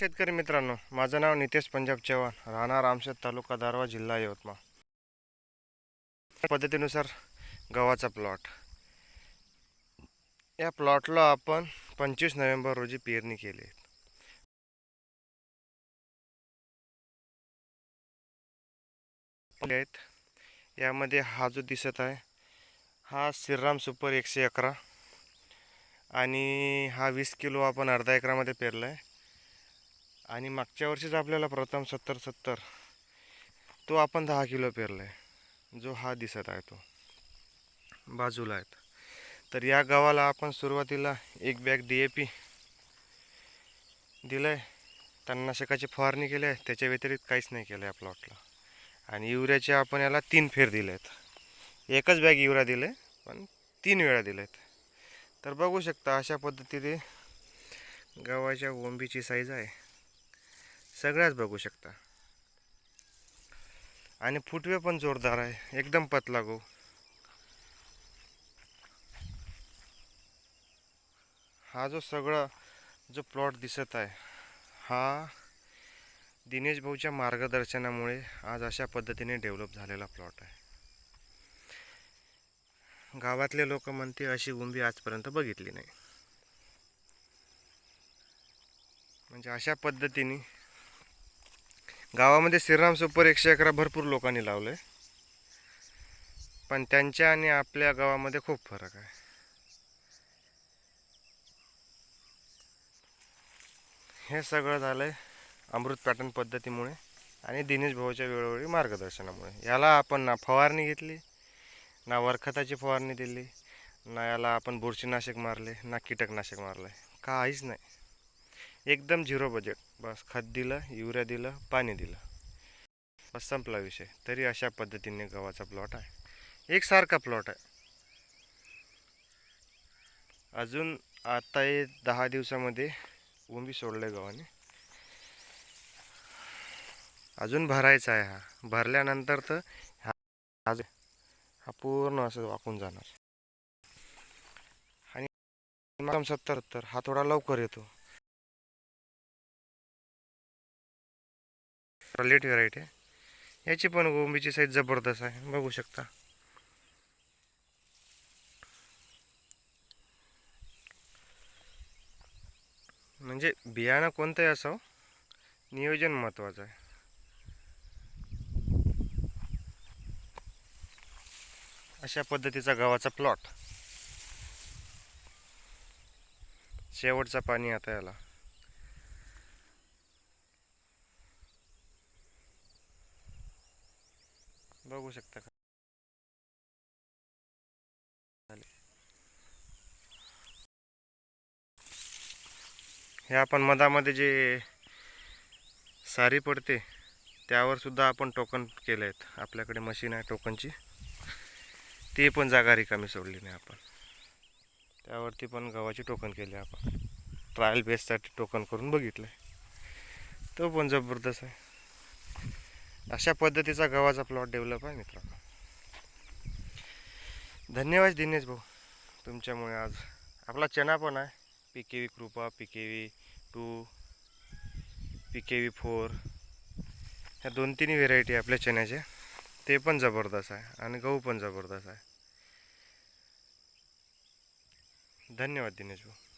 शेतकरी मित्रांनो माझं नाव नितेश पंजाब चव्हाण राहणार रामशेत तालुका दारवा जिल्हा यवतमाळ. पद्धतीनुसार गव्हाचा प्लॉट. या प्लॉटला आपण पंचवीस नोव्हेंबर रोजी पेरणी केली. आहेत. यामध्ये हा जो दिसत आहे हा श्रीराम सुपर एकशे अकरा आणि हा वीस किलो आपण अर्धा एकरामध्ये पेरला आहे आणि मागच्या वर्षीच आपल्याला प्रथम सत्तर सत्तर तो आपण दहा किलो पेरला आहे जो हा दिसत आहे तो. बाजूला आहेत. तर या गावाला आपण सुरुवातीला एक बॅग डी ए पी दिलं आहे तणनाशकाची फवारणी केली आहे त्याच्या व्यतिरिक्त काहीच नाही केलं आहे प्लॉटला आणि युरियाचे आपण याला तीन फेर दिले आहेत एकच बॅग युरिया दिलं आहे पण तीन वेळा दिले आहेत तर बघू शकता अशा पद्धतीने गव्हाच्या ओंबीची साईज आहे. सगळ्याच बघू शकता. आणि फुटवे पण जोरदार आहे. एकदम पतला गहू हा जो सगळा जो प्लॉट दिसत आहे हा दिनेश भाऊच्या मार्गदर्शनामुळे आज अशा पद्धतीने डेव्हलप झालेला प्लॉट आहे. गावातले लोक म्हणते अशी उंबी आजपर्यंत बघितली नाही. म्हणजे अशा पद्धतीने गावामध्ये श्रीराम सुपर एकशे अकरा भरपूर लोकांनी लावलं आहे पण त्यांच्या आणि आपल्या गावामध्ये खूप फरक आहे. हे सगळं झालं आहे अमृत पॅटर्न पद्धतीमुळे आणि दिनेश भाऊच्या वेळोवेळी मार्गदर्शनामुळे. याला आपण ना फवारणी घेतली ना वरखताची फवारणी दिली ना याला आपण बुरशीनाशक मारले ना कीटकनाशक मारले काहीच नाही. एकदम झिरो बजेट बस खत दिलं युरिया दिलं पाणी दिलं बस संपला विषय तरी अशा पद्धतीने गव्हाचा प्लॉट आहे एकसारखा प्लॉट आहे अजून आता हे दहा दिवसामध्ये उंबी सोडलं आहे गव्हाने अजून भरायचा आहे हा भरल्यानंतर तर हा हा पूर्ण असं वाकून जाणार आणि सत्तर तर हा थोडा लवकर येतो लेट व्हरायटी आहे. याची पण गोंबीची साईज जबरदस्त आहे. बघू शकता. म्हणजे बियाणं कोणतंही असावं नियोजन महत्त्वाचं आहे. अशा पद्धतीचा गव्हाचा प्लॉट शेवटचा पाणी आता याला. बघू शकता का? हे आपण मधामध्ये जे सारी पडते त्यावर सुद्धा आपण टोकन केले आहेत. आपल्याकडे मशीन आहे टोकनची. ती पण जागा रिकामी सोडली नाही आपण. त्यावरती पण गव्हाची टोकन केली आपण. ट्रायल बेससाठी टोकन करून बघितलं आहे तो पण जबरदस्त आहे. अशा पद्धतीचा गव्हाचा प्लॉट डेव्हलप आहे मित्रांनो. धन्यवाद दिनेश भाऊ तुमच्यामुळे आज. आपला चना पण आहे. P K V Kripa P K V two P K V four ह्या दोन तीन व्हेरायटी आपल्या चण्याच्या ते पण जबरदस्त आहे आणि गहू पण जबरदस्त आहे. धन्यवाद दिनेश भाऊ.